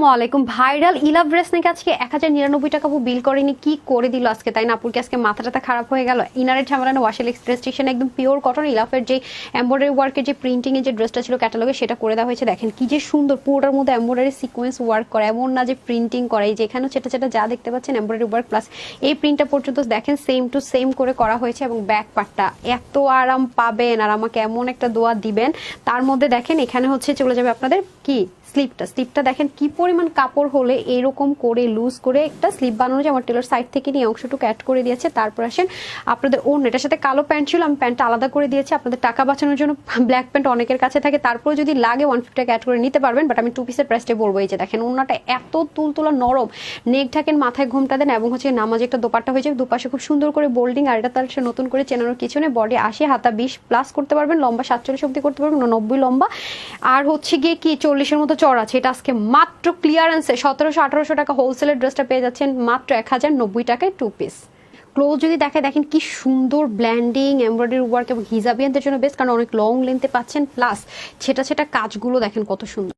আসসালামাইকুম viral ইলাভ dress নাকি আজকে এক হাজার নিরানব্বই টাকা বিল করেনি? কি করে দিল আজকে, তাই না আপুর আজকে মাথাটা খারাপ হয়ে গেল। ইনারের ঝামেলা ওয়াশেল এক্সপ্রেস স্টেশন একদম পিওর কটন ইলাফের যে এম্ব্রয়ডারি ওয়ার্কের যে প্রিন্টিং এর যে ড্রেসটা ছিল ক্যাটালগে সেটা করে দেওয়া হয়েছে। দেখেন কি যে সুন্দর পুরোটার মধ্যে এম্ব্রয়ডারি সিকোয়েন্স ওয়ার্ক করা, এমন না যে প্রিন্টিং করা। এই যে সেটা সেটা যা দেখতে পাচ্ছেন এম্ব্রয়ডারি ওয়ার্ক প্লাস এই প্রিন্টটা পর্যন্ত দেখেন সেম টু সেম করে করা হয়েছে এবং ব্যাক পার্টটা এত আরাম পাবেন আর আমাকে এমন একটা দোয়া দিবেন। তার মধ্যে দেখেন এখানে হচ্ছে চলে যাবে আপনাদের কি? স্লিপটা স্লিপটা দেখেন কি পরিমাণ কাপড় হলে এরকম করে লুজ করে একটা স্লিপ বানানো যায়। আমার টেলার সাইড থেকে নিয়ে অংশটুকু অ্যাড করে দিয়েছে। তারপর আসেন আপনাদের ওন এটার সাথে কালো প্যান্ট ছিল, আমি প্যান্টটা আলাদা করে দিয়েছি। আপনাদের টাকা বাঁচানোর জন্য ব্ল্যাক প্যান্ট অনেকের কাছে থাকে। তারপরে যদি লাগে ওয়ান ফিফটি অ্যাড করে নিতে পারবেন। বাট আমি টু পিসের প্রাইসটা বলব, এই যে দেখেন ওনাটা এত তুলতুলা নরম। নেক ঢাকেন মাথায় ঘুমটা দেন এবং হচ্ছে নামাজে একটা দোপাট্টা হয়েছে দুপাশে খুব সুন্দর করে বোল্ডিং আর এটা তার নতুন করে চেনানোর কিছু নেই। বডি আশি, হাতা বিশ প্লাস করতে পারবেন। লম্বা সাতচল্লিশ অব্দি করতে পারবেন নব্বই লম্বা। আর হচ্ছে গিয়ে কি, চল্লিশের মতো চড় আছে। এটা আজকে মাত্র ক্লিয়ারেন্সে সতেরোশো, আঠারোশো টাকা হোলসেলের ড্রেসটা পেয়ে যাচ্ছেন মাত্র এক হাজার নব্বই টাকায় টু পিস ক্লোজ যদি দেখে, দেখেন কি সুন্দর ব্ল্যান্ডিং এমব্রয়ডারি ওয়ার্ক এবং হিজাবিয়ানদের জন্য বেস্ট কারণ অনেক লং লেন্থে পাচ্ছেন। প্লাস সেটা সেটা কাজগুলো দেখেন কত সুন্দর।